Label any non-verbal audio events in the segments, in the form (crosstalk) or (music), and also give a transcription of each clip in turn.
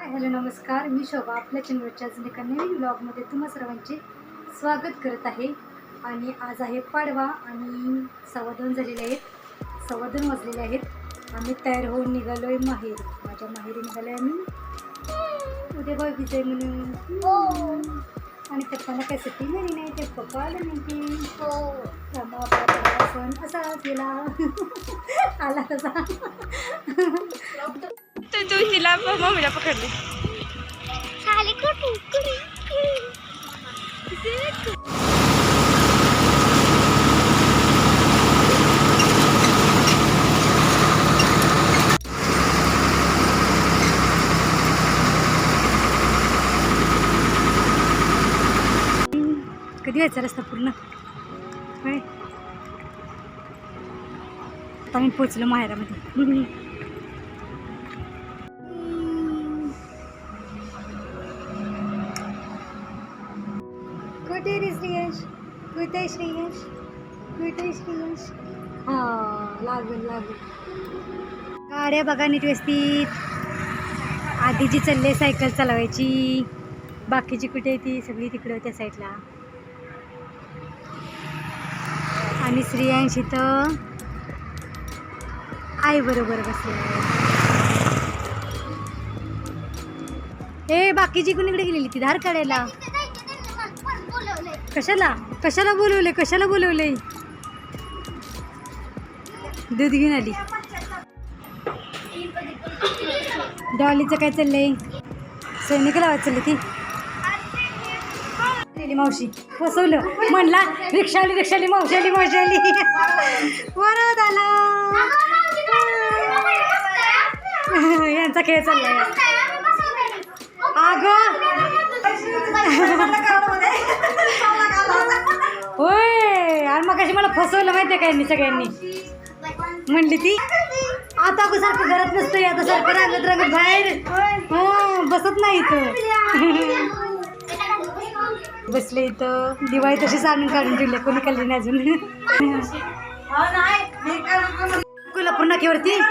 Hello नमस्कार. मी शोभा आपल्या चॅनलवरच्या अजून एका नवीन ब्लॉगमध्ये तुम्हा सर्वांचे स्वागत करत आहे. आणि आज आहे पाडवा आणि सव्वा दोन झालेले आहेत. सव्वा दोन वाजलेले आहेत. आम्ही तयार होऊन निघालो आहे माहेर. माझ्या माहेरी निघालो आहे आम्ही. उद्या भाऊबीज आहे म्हणून. आणि पप्पाला काय सुट्टी मिळाली नाही ते पप्पा आलं नाही सण असा गेला. आला तसा. तू तू हिला मम्मीला पकडली. कधी व्हायचा रस्ता पूर्ण? आता मी पोचलो माहेरामध्ये. कुठे श्रेयश कुठे श्रेयश हा लागून लागून गाड्या बघा नीट व्यवस्थित. आधीची चालले सायकल चालवायची. बाकीची कुठे ती सगळी तिकडं त्या साईडला. आणि स्त्रियांश इथं. आई बरोबर बसले. ए बाकीची कुणीकडे गेलेली ती? धार काढायला. कशाला? कशाला बोलवले कशाला बोलवले दूध घेऊन आली. डॉलीचं काय चाललंय? सैनिक लावायचं चालली ती मावशी. फसवलं. म्हणला रिक्षा आली रिक्षा आली मावशी आली मावशी आली. वरद आला. यांचा खेळ चाललाय. अगं. आणि मग कशी मला फसवलं माहितीये का यांनी सगळ्यांनी? म्हणली ती आता अगं सारखं घरात नसतंय आता सारखं रांगत रांगत बाहेर. हो बसत नाही इथं. (laughs) बसले इथं. दिवाळी तशीच आणून काढून ठेवली कोणी खाल्ली नाही अजून. (laughs) कोल्हापूर नाक्यावरती. (laughs)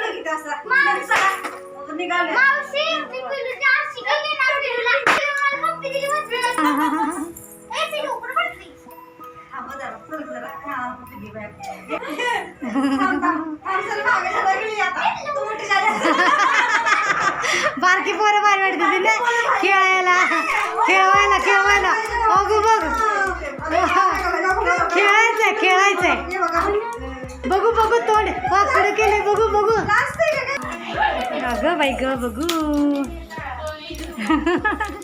बारकी पोरं बाहेर वाटते ती ना खेळायला. खेळवायला खेळवायला. अगो बघ. खेळायचंय खेळायचंय. बघू बघू तोंड. वाकडं केले बघू बघू. अगं बाई ग बघू. (laughs)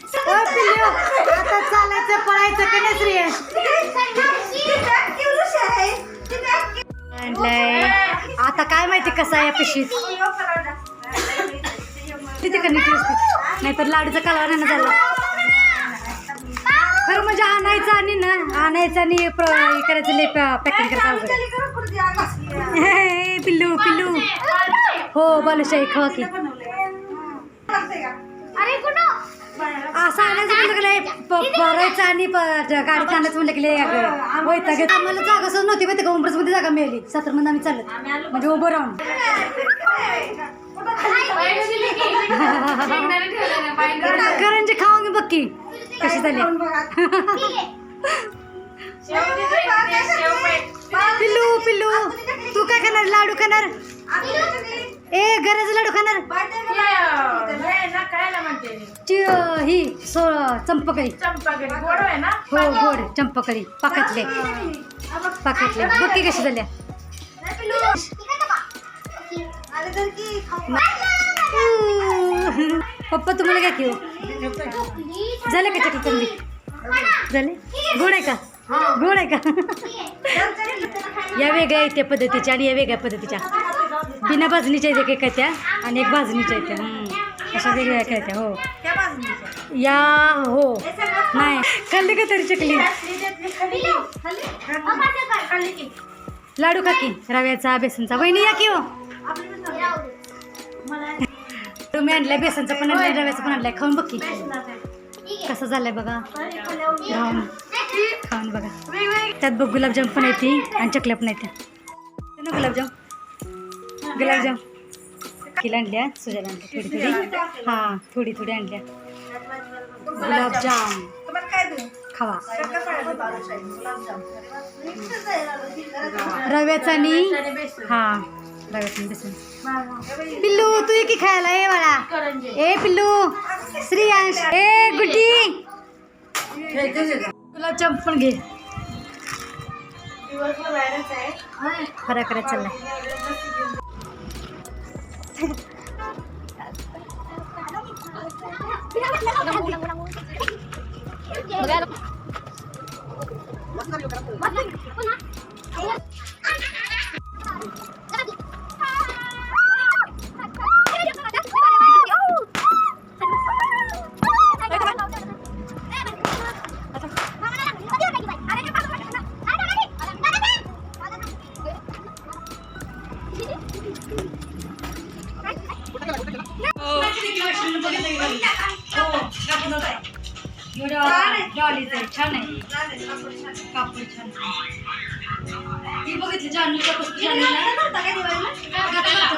आता चालायचं पळायचं का नाही श्रेयस या पिशवीत किती का नीट व्यवस्थित नाहीतर लाडूचा कालवा ना झाला. खरं म्हणजे आणायचं आणि ना आणायचं आणि करायचं लय पॅकिंग करायचं. हे, पिल्लू पिल्लू. हो बालुशाही खवा की. असं आणायचं म्हणलं प- भरायचं आणि प- गाडीत आणायचं म्हणलं की लय अगं वैताग येतो. आम्हाला जागा सुद्धा नव्हती माहिती का उंबरसमध्ये जागा मिळाली सत्रमध्ये आम्ही चालत म्हणजे उभं राहून करंजी खाऊ मी बघ की कशी झाली पिल्लू पिल्लू तू काय खाणार लाडू खाणार ए गरज लाडू खाणार ही सो चंपकळी हो गोड चंपकळी पाकातले. पाकातले. बघ की कशी झाल्या. पप्पा तुम्हाला काय घेऊ झालं का चटणी चांगली झाले? गोड आहे का? गोड आहे का? या वेगळ्या आहेत त्या पद्धतीच्या आणि या वेगळ्या पद्धतीच्या. बिना भाजणीच्या आहेत एक त्या आणि एक भाजणीच्या आहेत त्या. अशा वेगळ्या काय त्या हो. या हो. नाही खाल्ली का तरी चकली? लाडू का की रव्याचा बेसनचा. वहिनी या की हो. तुम्ही आणलाय बेसनचा पण आणलाय रव्याचा पण आणलाय. खाऊन बघ की. कसं झालंय बघा. खाऊन खाऊन बघा. त्यात बघ गुलाबजाम पण आहे ती आणि चकल्या पण त्या. ना गुलाबजाम. गुलाबजाम. निखिल आणल्या सुजाला आणल्या थोडी थोडी. हां थोडी थोडी आणल्या. गुलाबजाम. खावा. रव्याचा आणि हां रव्याचा बेसन. पिल्लू तू ये की खायला ये बाळा. ए पिल्लू. श्रीयांश. ए गुड्डी. गुलाबजाम पण घे. फरा करत चाललाय Magano? Mas na yung karapong. Mas na yung karapong.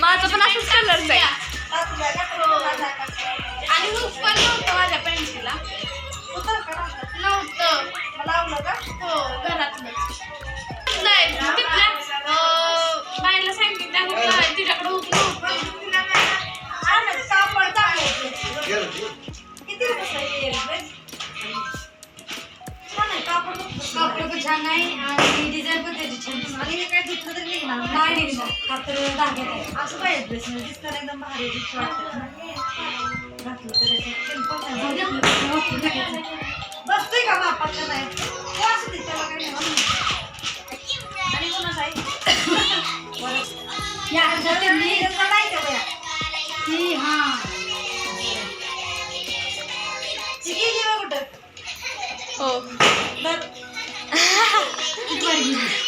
माझं पण असंच कलरचं आहे. आणि हुक पण नव्हतं माझ्या पेन्सिलला नव्हतं. हो घरातलंच. नाही आणि हे काय दुसरं तरी निघणार नाही निघणार कापड धाग्यात आहे असं पाहिजे ड्रेस दिसणार एकदम भारी दिसतं वाटतं ना. घातलं तर त्याच्यात simple आहे. जाऊ दे आपलं कसं वापरून टाकायचं. बसतोय का बापात का नाही हो, असू दे, त्याला काही नाही. आणि कोणाचं आहे? या अर्धा त्यांनी ती हां ती गेली कुठं हो अक्षर (laughs)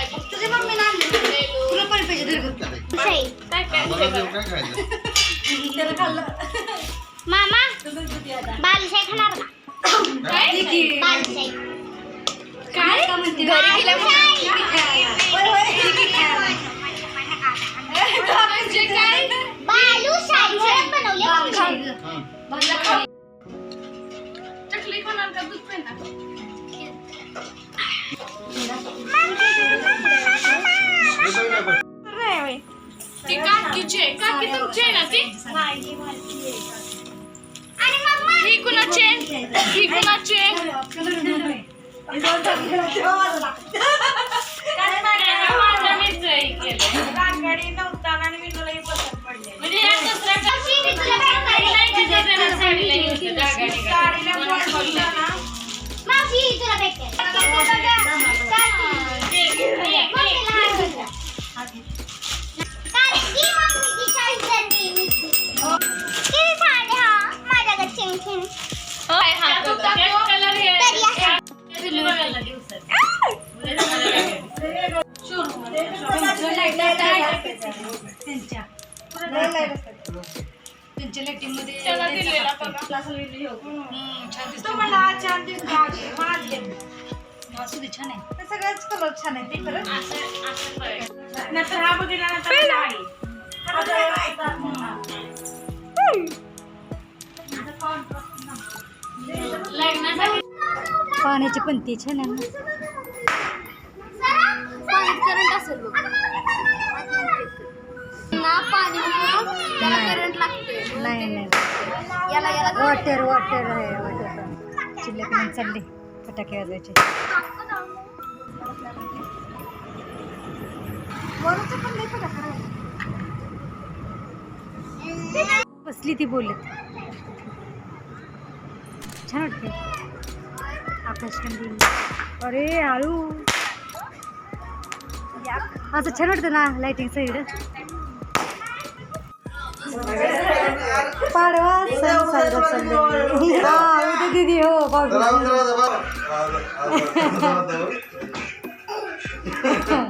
गुलाबजाम आहे फक्त तुझी मम्मी आणली. तुला पण पाहिजे धर गं. काय काय त्याला खाल्लं. मामा? बालशाही खाणार का काय. बालशाही. काय? घरी बनवले. चकली खाणार का दूध ती काकीची आहे काकी तुमची आहे ना ती? ही कुणाची आहे? ही कुणाची आहे? माझ्या मिरची केलं छान आहे. ते. नंतर हा बघितल्यानंतर पाण्याची छान आहे करंट असेल पाणी. करंट लागते नाही नाही वॉटर वॉटर आहे वॉटर चिल्लक म्हणून चालले. फटाके वाजवायचे. बसली ती बोलत. छान वाटते. आकाशकंदी अरे हळू असं छान वाटतं ना लाइटिंग साईड पाडवा सण साजरा हा उद्या दीदी हो (laughs)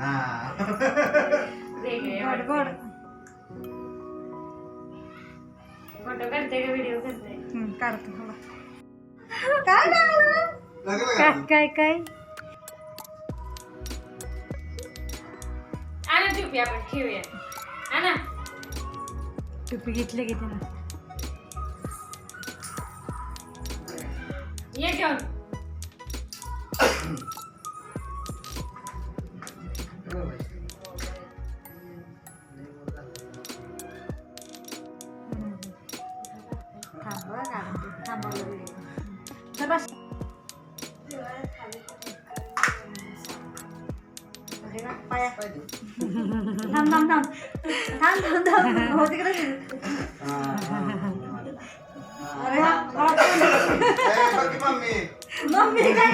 हा. हा. गोड गोड फोटो काढते का व्हिडिओ करते हम्म, काढतो थोडा. लागलं काय का? काय काय? आणा टोपी आपण ठेवूया. आणा. टोपी घेतली की त्यानं? ये घेऊन थांबा काढते थांबवलं थांब थांब थांब थांब थांब थांब हो हा, हा, हा. बाकी मम्मी. मम्मी काय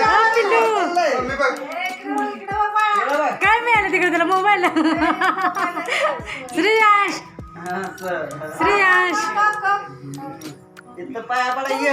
हा, पिल्लू. मम्मी बघ. काय मिळालं तिकडे तुला? मोबाईल? श्रेयांश. श्रेयांश. इथं पाया पडा ये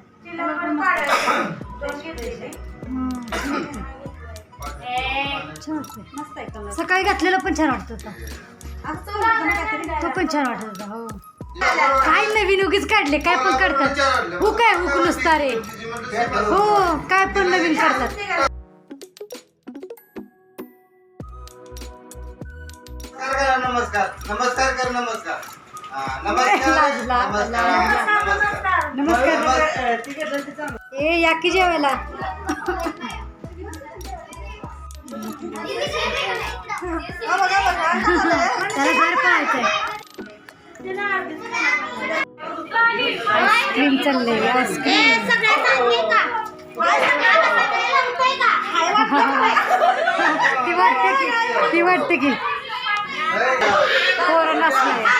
छान वाटतंय. मस्त आहे कलर सकाळी घातलेला पण छान वाटत होता. तो पण छान वाटत होता हो. काय नवीन उगीच काढले काय पण करतात. हो काय हुक नुसता रे. हो काय पण नवीन करतात. नमस्कार करा नमस्कार. नमस्कार कर नमस्कार. हा, नमस्कार लाजला, नमस्कार. लाजला. नमस्कार. नमस्कार. ए या की जेवायला? त्याला बाहेर पाहायचंय आईस्क्रीम चाललंय आईस्क्रीम ती वाटते की ती वाटते की पोरं नसणार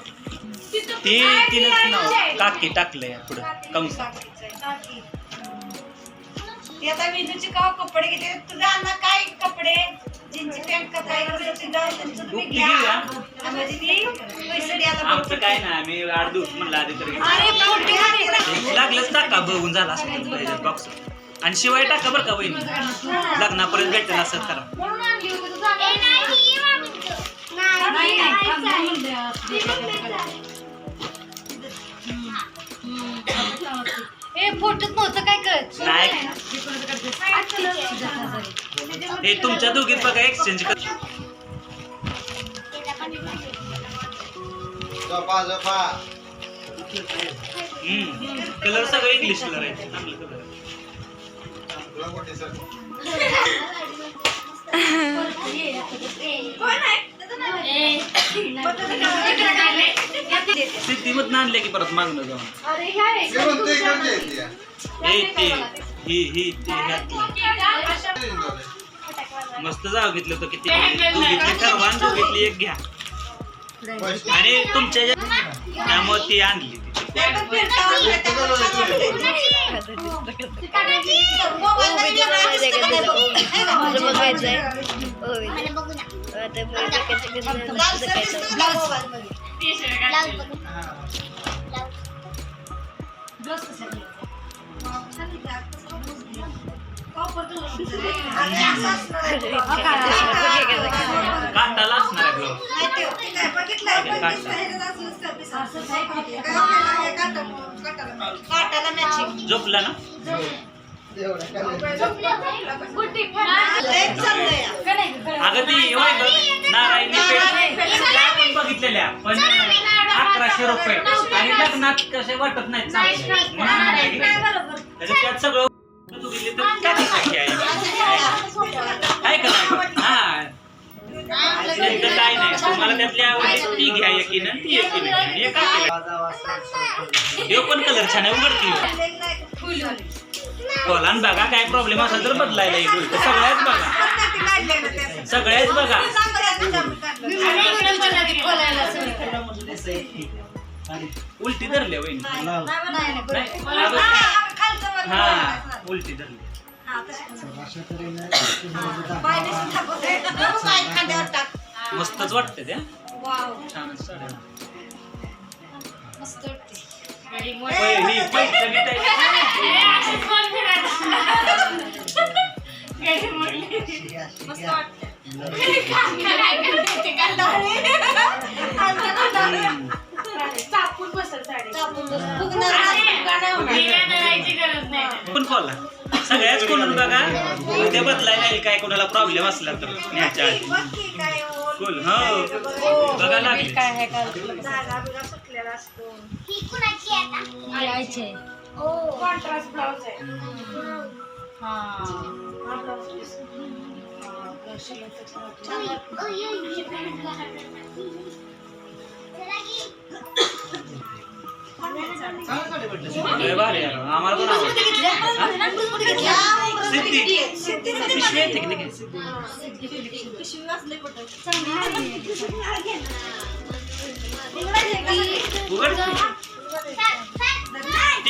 ती तिनं नाव काकी टाकलंय पुढं कंसात ती आता विजूची का कपडे घेते. तुझा अण्णा काय कपडे? जीन्स पॅन्ट काय तुझं तुमचं तुम्ही ती घ्या. घेऊया. म्हणजे ती पैसे द्या आता आमचं काय ना आम्ही आठ दिवस म्हणलं आधी तरी. अरे पोटी मध्ये लागलंच टाका बघून झाला असं बॉक्स आणि शिवाय टाका बरं का बहिणी लग्नापर्यंत भेटेल असं करा म्हणून आणली होती तुझा ए, नाही. हे फोटोत नव्हतं काय कळत नाही. हे तुमच्या दोघीत बघा एक्सचेंज कर. झोपा झोपा कलर सगळं इंग्लिश कलर आहे. चांगलं कलर आहे. तुला मोठी सर (laughs) (laughs) सिद्धीमधनं आणले की परत मागणं जाऊन अरे ह्या आहे. मी म्हणतो इकडचे आहेत त्या. हे ते ही ही ते ह्यातलं. किती झाले? मस्त जाव घेतलं होतं किती दोघीतली ठरवा आणि दोघीतली एक घ्या पैसे. आणि तुमच्या ज्या- त्यामुळे ती आणली मला ब्लाऊज. काटाला असणार आहे glove. काटाला मॅचिंग झोपला ना? एवढं अगं ती गं, नारायणी आपण बघितलेल्या पण अकराशे रुपये. आणि लग्नात कसे वाटत नाही त्यात सगळं तू दिली तर काय दिसायची आहे. काय करायचं हा. काय नाही. तुम्हाला त्यातली आवडली ती घ्या एकीनं ती घ्या. हे काय पण कलर छान आहे? उघडती कोलान बघा काय प्रॉब्लेम असेल तर बदलायला येईल सगळ्याच बघा. सगळ्याच बघा. उलटी धरले वहिनी हा उलटी धरली मस्तच वाटते त्या छानच साड्या. मस्त वाटते चापून पण खोला सगळ्याच कोणून बघा. उद्या बदलायला येईल काय कोणाला प्रॉब्लेम असला तर. न्यायच्या आधी. खोल हो. बघा लागली. ही कुणाची आहे आता? यायचे ओ. कॉन्ट्रास्ट ब्लाऊज आहे ओय, ओय, ओय. जरा की. लय भारी आहे. आम्हाला पण आवडतं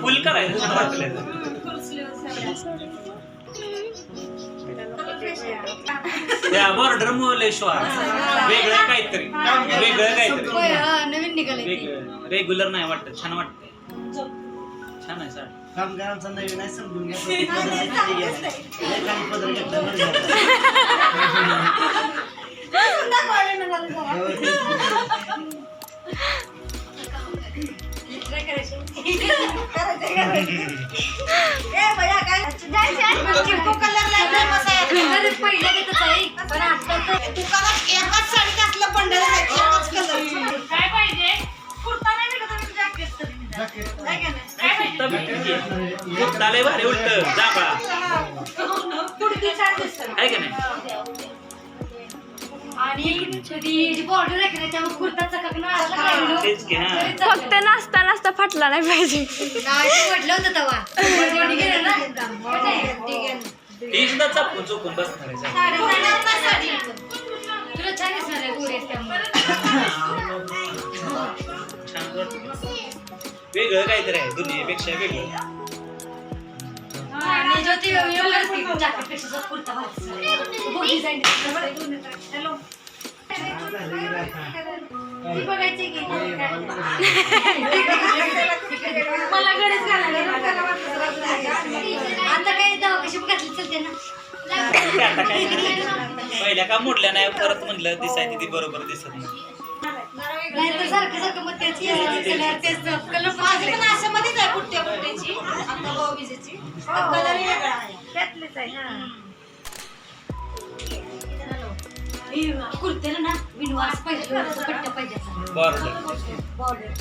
फुल करायचं बॉर्डर मुलेश्वर वेगळं काहीतरी वेगळं काहीतरी नवीन वेगळं रेग्युलर नाही वाटत छान वाटत छान आहे साडी कामगारांचा नवीन आहे समजून घ्या प्रति पदर किती घ्यायचा. उलट जांभळा छान दिसतं आहे का नाही आणि त्यावर काढलं? तेच की हा. तरी चालेल. फक्त नाचता नाचता फाटला नाही पाहिजे. नाही, ते म्हटलं होतं तेव्हा बॉडी गेलं ना? ठीक आहे. ती सुद्धा चपून चुकून बसणार आहे साडी घालणार ना साडी तुला छान दिसणार आहे गोरी आहेस त्यामुळे छान वाटतं वेगळं काहीतरी आहे दुनियेपेक्षा वेगळं. मला गडच घालायला आता काय कशी घातली चलते ना ते आता काय पहिल्या का मोडल्या नाही परत म्हणलं दिसायची ती बरोबर दिसत नाही. नाही तर सारखं सारखं मग कलर तेच कलर माझी पण मध्येच आहे कुर्त्या कुर्त्याची आता भाऊबीजेची कलर वेगळा आहे. त्यातलेच आहे हा. कुर्त्याला ना विनवास पाहिजे पट्ट्या पाहिजे बॉर्डर.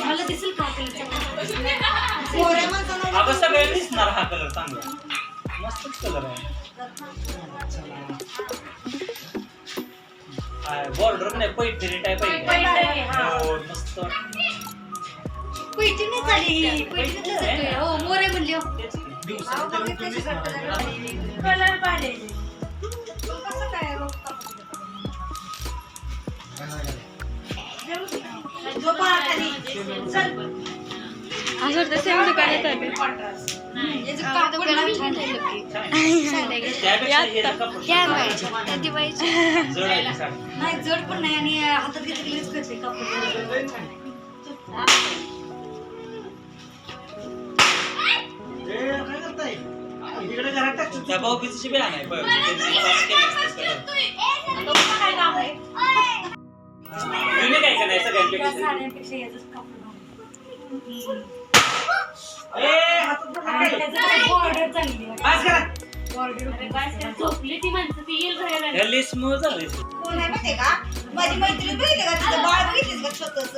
मला दिसेल का कलर (laughs) सगळ्यांना दिसणार हा कलर चांगला. मस्तच कलर आहे. बॉर्डर नाही पैठणी टाईप पैठणी, आहे हा. हो, मस्त वाटतं. पैठणी झाली पैठणीतलं जातोय हो मोर आहे म्हणली हो. तेच की. इथे कशी करतात. कलर पाहिजे कसं काय झोपा खाली चल असं वाटतं सेम दुकानात आले याचं हे. नाही. जड पण नाही आणि हातात घेतलं की लगेच कळते कापड. इकडे घरात टाक. त्या भाऊबीजेची बी आहे बरं. त्यांची पास केली असते सगळं. युनिक आहे का नाही त्या सगळ्यांपेक्षा? हातात धर ना काही. त्याचं बॉर्डर चांगली आहे. पास करा. बॉर्डर झोपली ती माणसं ती येईल घराला ह्या लिस्ट मुळे झालं कोण आहे माहितीये का माझी मैत्रीण बघितली का तिचं बाळ बघितलीस का स्वतःच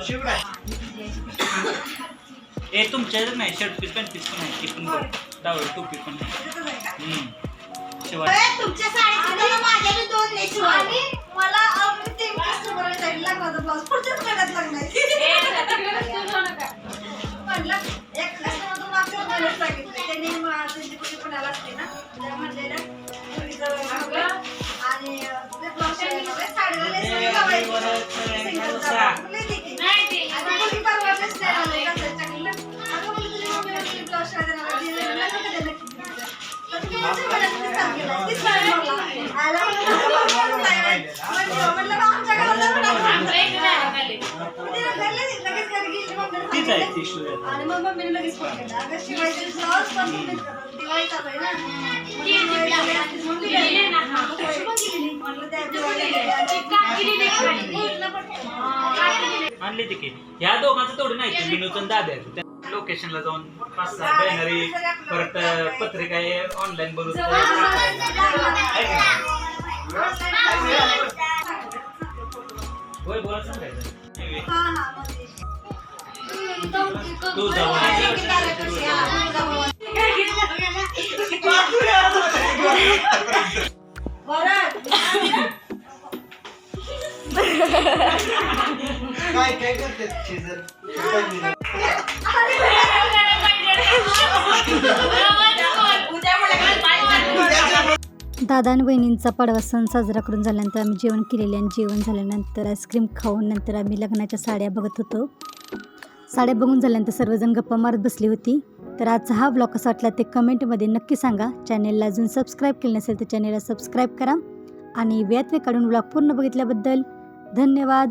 शिवराय. ए तुमच्या नाही शर्ट पीस पॅन्ट पीस पण आहे ती पण बघ. डावळी टोपी पण आहे हम्म. शिवाय तुमच्या साडीत माझ्या दोन नाही शिवाय. मला अगदी ते कस्टमर साईडला माझा ब्लाऊज पुढच्याच महिन्यात लागणार. म्हटलं एक कस्टमर मागच्या महिन्यात सांगितलं. त्यांनी मा- त्यांची कुठे पुण्याला असते ना त्या म्हणलेल्या मुलीचं मागलं आणि साडीला. सिंगल तीच आहे ती आणि मग मम्मीने लगेच फोन केला अगं पण दिवाळी चालू आहे ना मग दिवाळी आली असती, दिली. मग कशी पण दिली? म्हणलं त्या आणली ती की ह्या दोघांचं तेवढं नाही ते विनोद आणि दादा त्या लोकेशनला जाऊन पाच सहा बॅनरी परत पत्रिका ऑनलाईन बनवून होय बोला सांगायचं. मग ते. तू जाऊ काय काय करते दादा आणि बहिणींचा पाडवा सण साजरा करून झाल्यानंतर आम्ही जेवण केलेले आणि जेवण झाल्यानंतर आईस्क्रीम खाऊन नंतर आम्ही लग्नाच्या साड्या बघत होतो. साड्या बघून झाल्यानंतर सर्वजण गप्पा मारत बसली होती. तर आजचा हा ब्लॉग कसा वाटला ते कमेंटमध्ये नक्की सांगा. चॅनेलला अजून सबस्क्राईब केलं नसेल तर चॅनेलला सबस्क्राईब करा. आणि वेळात वे काढून ब्लॉग पूर्ण बघितल्याबद्दल धन्यवाद.